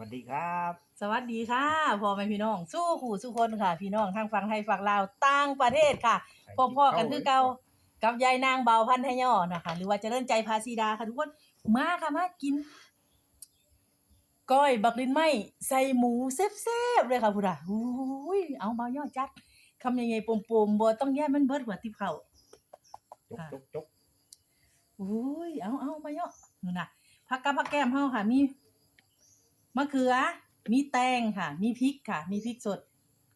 วัสดีครับ สวัสดีค่ะพ่อแม่พี่น้อง สู้ขู่สู้คนค่ะ พี่น้องทางฝั่งไทยฝั่งลาวต่างประเทศค่ะพ่อๆกันคือเก่ากับยายนางเบาพันธย่อนะคะ หรือว่าเจริญใจพาสีดาค่ะทุกคนมาค่ะมากินก้อยบักลินไหมใส่หมูเซฟๆเลยค่ะพุทธะอุ้ยเอาเบาย่อจัดคำยังไงปมๆบ่ต้องแย่มันเบิดหัวติบเข่าจุกค่ะจุกจุกอุ้ยเอาเอามาเยอะนู่นน่ะผักกับผักแก้มเฮาค่ะมี มะเขือ มีแตงค่ะ มีพริกค่ะ มีพริกสด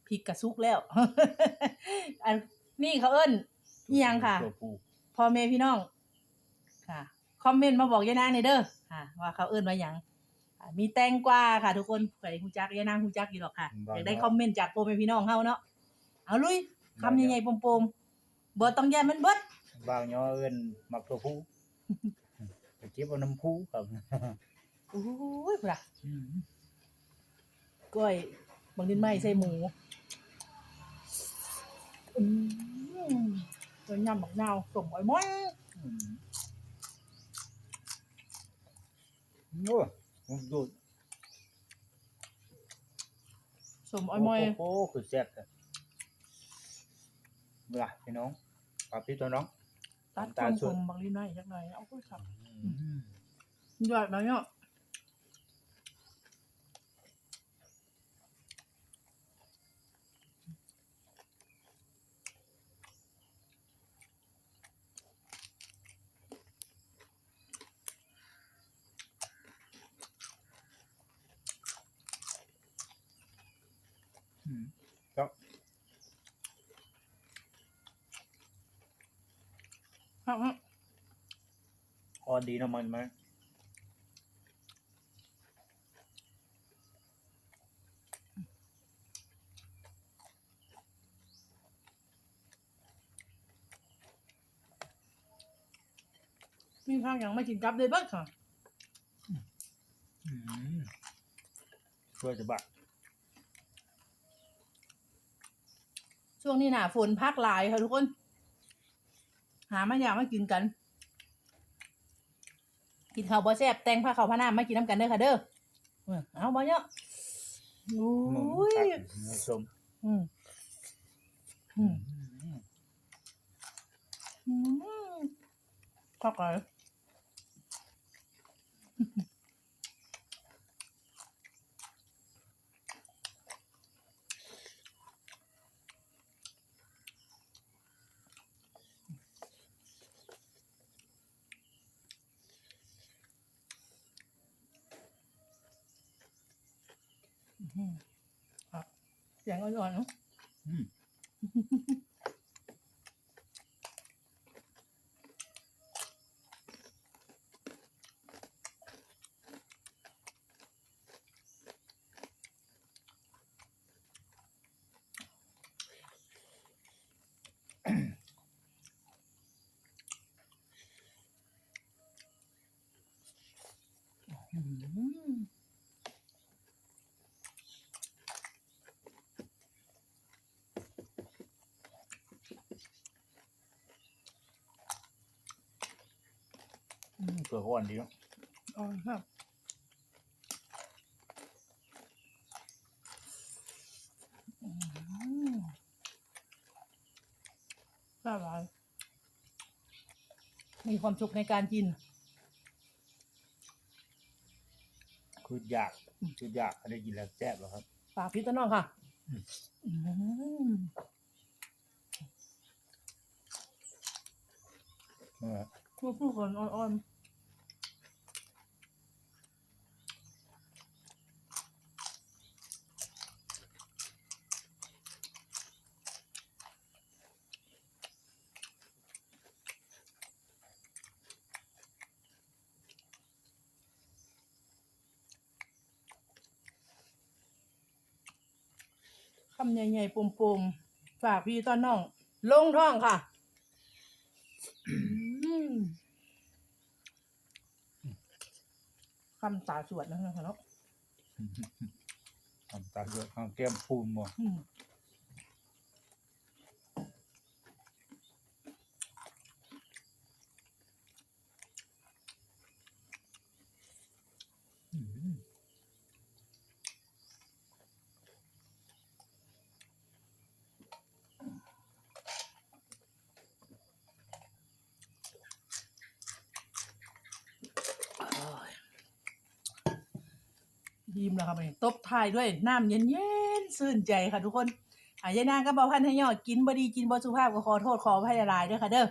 พริกกระซุกแล้ว อันนี่เขาเอิ้นอีหยังค่ะตัวผู้พ่อแม่พี่น้อง ค่ะ คอมเมนต์มาบอกยายนางในอยเด้อค่ะ ว่าเขาเอิ้นว่าหยังค่ะมีแตงกวาค่ะ ทุกคนใครฮู้จักยายนางฮู้จักอยู่หรอกค่ะอยากได้คอมเมนต์จากพ่อแม่พี่น้องเฮาเนาะเอาลุยคำใหญ่ๆปมๆบ่ต้องแย่มันเบิดบ่าวย่อเอิ้นมักตัวผู้ ไปเก็บเอาน้ำผู้ครับโอ้ยพุ่นน่ะก้อยบางดินไหม้ใส่หมูอืมตัวยำบักนาวสมอ้อยม้อยอืมโอ้ผมดูดสมอ้อยม้อยโอ้โหคือแซ่บเลยเวลาพี่น้องปาพี่ตัวน้องตัดตาตาลสสดมบางดินไหม้จักหน่อยเอาคุยครับอืมยอดแล้วเนา พอดีนะมันไหมมีข้างยังไม่กินกับเลยเบ้างค่ะอืมช่วยจะบักช่วงนี้หนาฝนพักหลายค่ะทุกคน หามาอยากมากินกัน กินข้าวบ่แซ่บแต่งผ้าขาวผ้าหน้ามากินน้ำกันเด้อค่ะเด้อเออเอาบ่เนาะโอ้หมูยตัดหมูสมอืมอืมอืมอืมพัก เลยอืมครับเสียงอ่อนๆเนาะอืมอื เปลือกอ่อนดีเนาะอ่อนครับอืมอร่อยมีความสุขในการกิน คืออยากคืออยากได้กินแล้วแซ่บแล้วครับฝากพี่ต้นน้องค่ะอืมอืมเออพูดพูดคนอ่อนๆำใหญ่ๆปุ่มๆฝากพี่ต้นน้อง ลงท้องค่ะอืมคำตาสวดนะคะเนาะ ทำตาเยอะข้างแก้มพูนหมด อืมอืม อิ่มแล้วครับตบท้ายด้วยน้ำเย็นๆชื่นใจค่ะทุกคนอะยายนางก็บอกพันให้ยอดกินบ่ดีกินบ่สุภาพก็ขอโทษขออภัยหลายๆเด้อค่ะเด้อ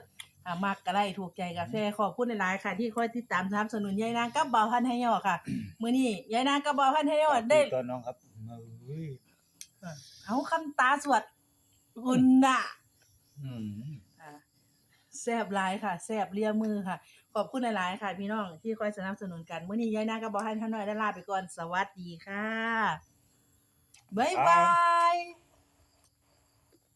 อะมักก็ได้ถูกใจกาแฟขอบคุณหลายๆค่ะ ที่คอยติดตามสนับสนุนยายนางกับบ่าวพันให้ยอดค่ะมื้อนี้ยายนางกับบ่าวพันให้ยอดได้ ตอนน้องครับเอ้ยเอาคำตาสวดคุณน่ะ อืมอ่า แซบหลายค่ะแซบเลียมือค่ะ ขอบคุณหลายๆค่ะ พี่น้องที่คอยสนับสนุนกันมื้อนี้ยายนากับบอฮันท่านน้อยได้ลาไปก่อนสวัสดีค่ะบ๊ายบาย